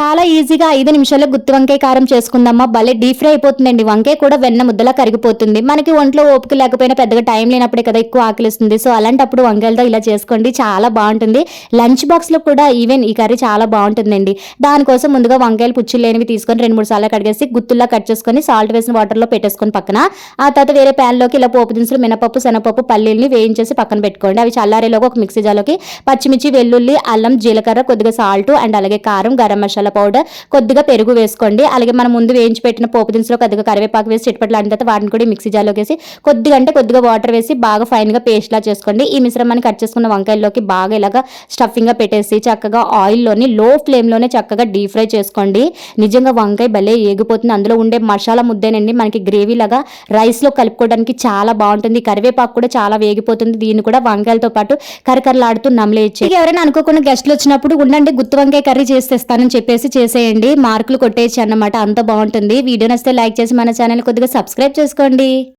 చాలా ఈజీగా ఐదు నిమిషాల్లో గుత్తి వంకాయ కారం చేసుకుందామా? భలే డీప్ ఫ్రై అయిపోతుందండి. వంకాయ కూడా వెన్న ముద్దలా కరిగిపోతుంది. మనకి ఒంట్లో ఓపిక లేకపోయినా పెద్దగా టైం లేనప్పుడే కదా ఎక్కువ ఆకలిస్తుంది. సో అలాంటప్పుడు వంకాయలతో ఇలా చేసుకోండి. చాలా బాగుంటుంది. లంచ్ బాక్స్లో కూడా ఈవెన్ ఈ కర్రీ చాలా బాగుంటుందండి. దానికోసం ముందుగా వంకాయలు పుచ్చులు లేనివి తీసుకొని రెండు మూడు సార్లు కడిగేసి గుత్తుల్లా కట్ చేసుకొని సాల్ట్ వేసిన వాటర్లో పెట్టేసుకొని పక్కన ఆ తర్వాత వేరే pan లోకి ఇలా పోపు దినుసులు మినపప్పు శనగపప్పు పల్లీల్ని వేయించేసి పక్కన పెట్టుకోండి. అవి చల్లారేలోకి ఒక మిక్సీ జార్లోకి పచ్చిమిర్చి వెల్లుల్లి అల్లం జీలకర్ర కొద్దిగా సాల్ట్ అండ్ అలాగే కారం గరం మసాలా పౌడర్ కొద్దిగా పెరుగు వేసుకోండి. అలాగే మనం ముందు వేయించి పెట్టిన పోపు దినుసులో కొద్దిగా కరివేపాకు వేసి చిట్పట్లు ఆడిన తర్వాత వాటిని కూడా మిక్సీ జార్లోకి వేసి కొద్దిగా అంటే కొద్దిగా వాటర్ వేసి బాగా ఫైన్గా పేస్ట్ చేసుకోండి. ఈ మిశ్రమాన్ని కట్ చేసుకున్న వంకాయల్లోకి బాగా ఇలాగా స్టఫింగ్గా పెట్టేసి చక్కగా ఆయిల్లోని లో ఫ్లేమ్లోనే చక్కగా డీప్ ఫ్రై చేసుకోండి. నిజంగా వంకాయ భలే ఏగిపోతుంది. అందులో ఉండే మసాలా ముద్దేనండి. మనకి గ్రేవీ లాగా రైస్లో కలుపుకోవడానికి చాలా బాగుంటుంది. కరివేపాకు కూడా చాలా వేగిపోతుంది. దీన్ని కూడా వంకాయలతో పాటు కరకరలాడుతూ నమలేయచ్చు. ఎవరైనా అనుకోకుండా గెస్ట్లు వచ్చినప్పుడు ఉండండి గుత్తి వంకాయ కర్రీ చేసేస్తానని చెప్పేసి చేసేయండి. మార్కులు కొట్టేయచ్చు అన్నమాట అంత బాగుంటుంది. వీడియో నచ్చితే లైక్ చేసి మన ఛానల్ కొద్దిగా సబ్స్క్రైబ్ చేసుకోండి.